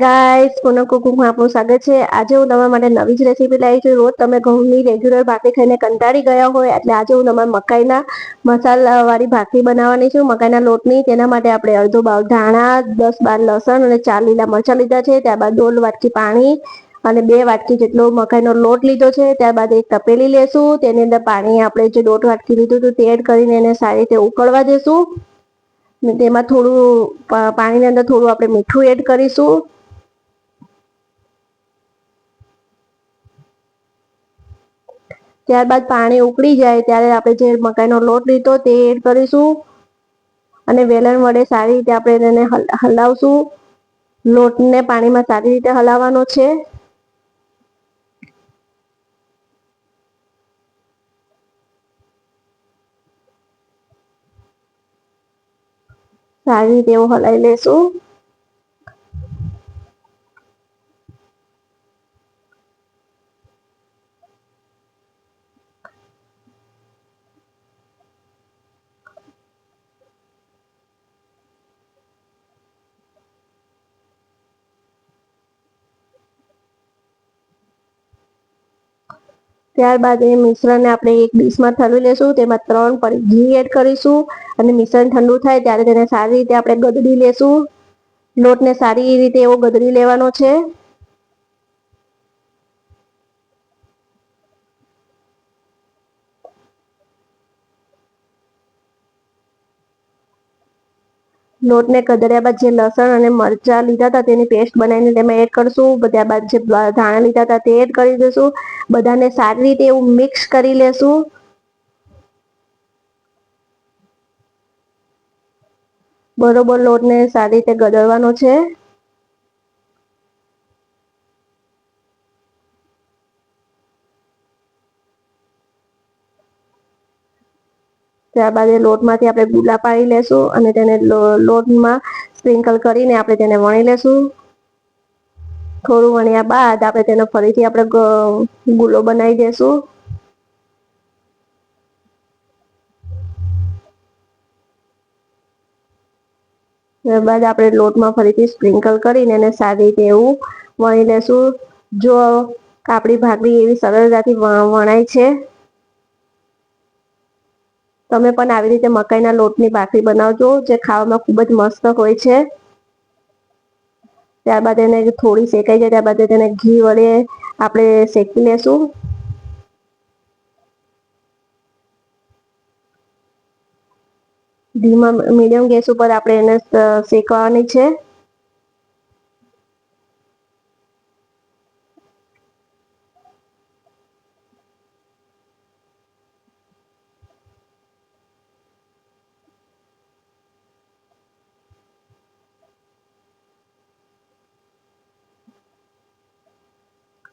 Guys પૂનમ કુકુમમાં આપણું સ્વાગત છે. આજે હું તમારા માટે નવી જ રેસીપી લાવી છું. રોજ તમે ઘઉંની રેગ્યુલર ભાખરી ખાઈને કંટાળી ગયા હોય, એટલે આજે હું તમારા મકાઈના મસાલાવાળી ભાખરી બનાવવાની છું. મકાઈના લોટની, તેના માટે આપણે અડધો બાઉલ ધાણા, દસ બાર લસણ અને ચાર લીલા મરચાં લીધા છે. ત્યારબાદ દોઢ વાટકી પાણી અને બે વાટકી જેટલો મકાઈનો લોટ લીધો છે. ત્યારબાદ એક તપેલી લેશું. તેની અંદર પાણી આપણે જે દોઢ વાટકી લીધું હતું તે એડ કરીને એને સારી રીતે ઉકળવા દેશું. તેમાં થોડું પાણીની અંદર થોડું આપણે મીઠું એડ કરીશું. ત્યારબાદ પાણી ઉકળી જાય ત્યારે આપણે જે મકાઈનો લોટ લીધો તે એડ કરીશું. અને વેલણ વડે સારી રીતે આપણે તેને હલાવશું. લોટને પાણીમાં સારી રીતે હલાવવાનો છે. સારી રીતે એવું હલાવી લેશું. ત્યારબાદ એ મિશ્રણને આપણે એક ડીશમાં ઠલવી લેશું, તેમાં ત્રણ પડી ઘી એડ કરીશું અને મિશ્રણ ઠંડુ થાય ત્યારે તેને સારી રીતે આપણે ગદડી લેશું. લોટને સારી રીતે એવો ગદડી લેવાનો છે. લોટને કદર્યા બાદ જે લસણ અને મરચાં લીધા હતા તેની પેસ્ટ બનાવીને તેમાં એડ કરશું. ત્યારબાદ જે ધાણા લીધા હતા તે એડ કરી દઈશું બધાને સારી રીતે એવું મિક્સ કરી લેશું. બરોબર લોટને સારી રીતે ગદળવાનો છે. ત્યારબાદ એ લોટમાંથી આપણે ગુલા પાડી લેશું અને તેને લોટમાં સ્પ્રિંકલ કરીને આપણે તેને વણી લેશું. થોડું વણ્યા બાદ આપણે તેને ફરીથી આપણે ગુલો બનાવી દેશું. ત્યારબાદ આપણે લોટમાં ફરીથી સ્પ્રિંકલ કરીને એને સારી રીતે એવું વણી લેશું. જો કાપડી ભાખરી એવી સરળતાથી વણાય છે તમે પણ આવી રીતે મકાઈના લોટની ભાખરી બનાવજો, જે ખાવામાં ખૂબ જ મસ્ત હોય છે. ત્યારબાદ એને થોડી શેકાઈ જાય, ત્યારબાદ તેને ઘી વડે આપણે શેકી લેશું. ધીમા મીડિયમ ગેસ ઉપર આપણે એને શેકવાની છે.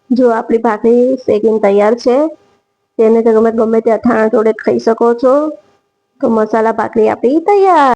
જો આપણી ભાખરી શેકીને તૈયાર છે, તેને તમે ગમે તે અથાણા જોડે ખાઈ શકો છો. તો મસાલા ભાખરી આપણી તૈયાર.